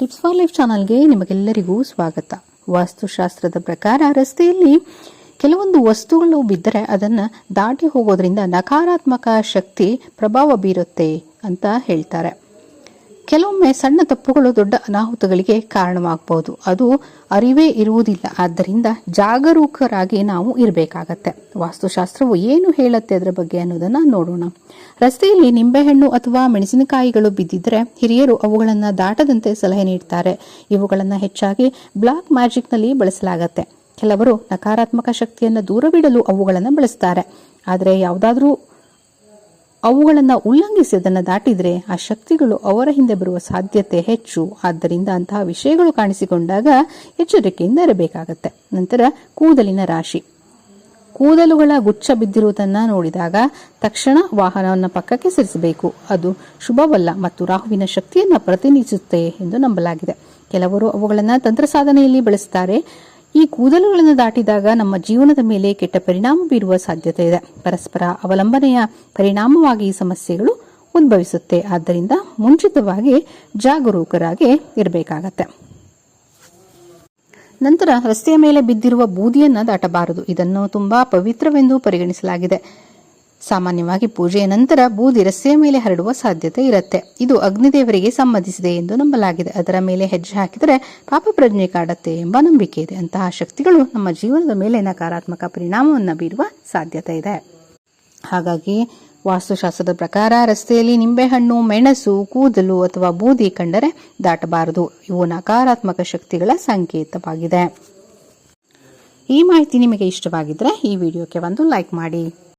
Tips for life ಚಾನಲ್ಗೆ ನಿಮಗೆಲ್ಲರಿಗೂ ಸ್ವಾಗತ. ವಾಸ್ತುಶಾಸ್ತ್ರದ ಪ್ರಕಾರ ರಸ್ತೆಯಲ್ಲಿ ಕೆಲವೊಂದು ವಸ್ತುಗಳು ಬಿದ್ದರೆ ಅದನ್ನು ದಾಟಿ ಹೋಗೋದ್ರಿಂದ ನಕಾರಾತ್ಮಕ ಶಕ್ತಿ, ಪ್ರಭಾವ ಬೀರುತ್ತೆ ಅಂತ ಹೇಳ್ತಾರೆ. ಕೆಲವೊಮ್ಮೆ ಸಣ್ಣ ತಪ್ಪುಗಳು ದೊಡ್ಡ ಅನಾಹುತಗಳಿಗೆ ಕಾರಣವಾಗಬಹುದು. ಅದು ಅರಿವೇ ಇರುವುದಿಲ್ಲ. ಆದ್ದರಿಂದ ಜಾಗರೂಕರಾಗಿ ನಾವು ಇರಬೇಕಾಗತ್ತೆ. ವಾಸ್ತುಶಾಸ್ತ್ರವು ಏನು ಹೇಳುತ್ತೆ ಅದರ ಬಗ್ಗೆ ಅನ್ನೋದನ್ನ ನೋಡೋಣ. ರಸ್ತೆಯಲ್ಲಿ ನಿಂಬೆಹಣ್ಣು ಅಥವಾ ಮೆಣಸಿನಕಾಯಿಗಳು ಬಿದ್ದಿದ್ರೆ ಹಿರಿಯರು ಅವುಗಳನ್ನು ದಾಟದಂತೆ ಸಲಹೆ ನೀಡ್ತಾರೆ. ಇವುಗಳನ್ನು ಹೆಚ್ಚಾಗಿ ಬ್ಲಾಕ್ ಮ್ಯಾಜಿಕ್ನಲ್ಲಿ ಬಳಸಲಾಗತ್ತೆ. ಕೆಲವರು ನಕಾರಾತ್ಮಕ ಶಕ್ತಿಯನ್ನು ದೂರವಿಡಲು ಅವುಗಳನ್ನು ಬಳಸ್ತಾರೆ. ಆದರೆ ಯಾವುದಾದ್ರೂ ಅವುಗಳನ್ನು ಉಲ್ಲಂಘಿಸಿ ಅದನ್ನು ದಾಟಿದರೆ ಆ ಶಕ್ತಿಗಳು ಅವರ ಹಿಂದೆ ಬರುವ ಸಾಧ್ಯತೆ ಹೆಚ್ಚು. ಆದ್ದರಿಂದ ಅಂತಹ ವಿಷಯಗಳು ಕಾಣಿಸಿಕೊಂಡಾಗ ಎಚ್ಚರಿಕೆಯಿಂದ ಇರಬೇಕಾಗತ್ತೆ. ನಂತರ ಕೂದಲಿನ ರಾಶಿ. ಕೂದಲುಗಳ ಗುಚ್ಛ ಬಿದ್ದಿರುವುದನ್ನು ನೋಡಿದಾಗ ತಕ್ಷಣ ವಾಹನವನ್ನು ಪಕ್ಕಕ್ಕೆ ಸರಿಸಬೇಕು. ಅದು ಶುಭವಲ್ಲ ಮತ್ತು ರಾಹುವಿನ ಶಕ್ತಿಯನ್ನು ಪ್ರತಿನಿಧಿಸುತ್ತೆ ಎಂದು ನಂಬಲಾಗಿದೆ. ಕೆಲವರು ಅವುಗಳನ್ನು ತಂತ್ರ ಸಾಧನೆಯಲ್ಲಿ ಬಳಸುತ್ತಾರೆ ಈ ಕೂದಲುಗಳನ್ನು ದಾಟಿದಾಗ ನಮ್ಮ ಜೀವನದ ಮೇಲೆ ಕೆಟ್ಟ ಪರಿಣಾಮ ಬೀರುವ ಸಾಧ್ಯತೆ ಇದೆ. ಪರಸ್ಪರ ಅವಲಂಬನೆಯ ಪರಿಣಾಮವಾಗಿ ಈ ಸಮಸ್ಯೆಗಳು ಉದ್ಭವಿಸುತ್ತೆ. ಆದ್ದರಿಂದ ಮುಂಚಿತವಾಗಿ ಜಾಗರೂಕರಾಗಿ ಇರಬೇಕಾಗತ್ತೆ. ನಂತರ ರಸ್ತೆಯ ಮೇಲೆ ಬಿದ್ದಿರುವ ಬೂದಿಯನ್ನು ದಾಟಬಾರದು. ಇದನ್ನು ತುಂಬಾ ಪವಿತ್ರವೆಂದು ಪರಿಗಣಿಸಲಾಗಿದೆ. ಸಾಮಾನ್ಯವಾಗಿ ಪೂಜೆಯ ನಂತರ ಬೂದಿ ರಸ್ತೆಯ ಮೇಲೆ ಹರಡುವ ಸಾಧ್ಯತೆ ಇರುತ್ತೆ. ಇದು ಅಗ್ನಿದೇವರಿಗೆ ಸಂಬಂಧಿಸಿದೆ ಎಂದು ನಂಬಲಾಗಿದೆ. ಅದರ ಮೇಲೆ ಹೆಜ್ಜೆ ಹಾಕಿದರೆ ಪಾಪ ಪ್ರಜ್ಞೆ ಕಾಡುತ್ತೆ ಎಂಬ ನಂಬಿಕೆ ಇದೆ. ಅಂತಹ ಶಕ್ತಿಗಳು ನಮ್ಮ ಜೀವನದ ಮೇಲೆ ನಕಾರಾತ್ಮಕ ಪರಿಣಾಮವನ್ನು ಬೀರುವ ಸಾಧ್ಯತೆ ಇದೆ. ಹಾಗಾಗಿ ವಾಸ್ತುಶಾಸ್ತ್ರದ ಪ್ರಕಾರ ರಸ್ತೆಯಲ್ಲಿ ನಿಂಬೆಹಣ್ಣು, ಮೆಣಸು, ಕೂದಲು ಅಥವಾ ಬೂದಿ ಕಂಡರೆ ದಾಟಬಾರದು. ಇವು ನಕಾರಾತ್ಮಕ ಶಕ್ತಿಗಳ ಸಂಕೇತವಾಗಿದೆ. ಈ ಮಾಹಿತಿ ನಿಮಗೆ ಇಷ್ಟವಾಗಿದ್ದರೆ ಈ ವಿಡಿಯೋಕ್ಕೆ ಒಂದು ಲೈಕ್ ಮಾಡಿ.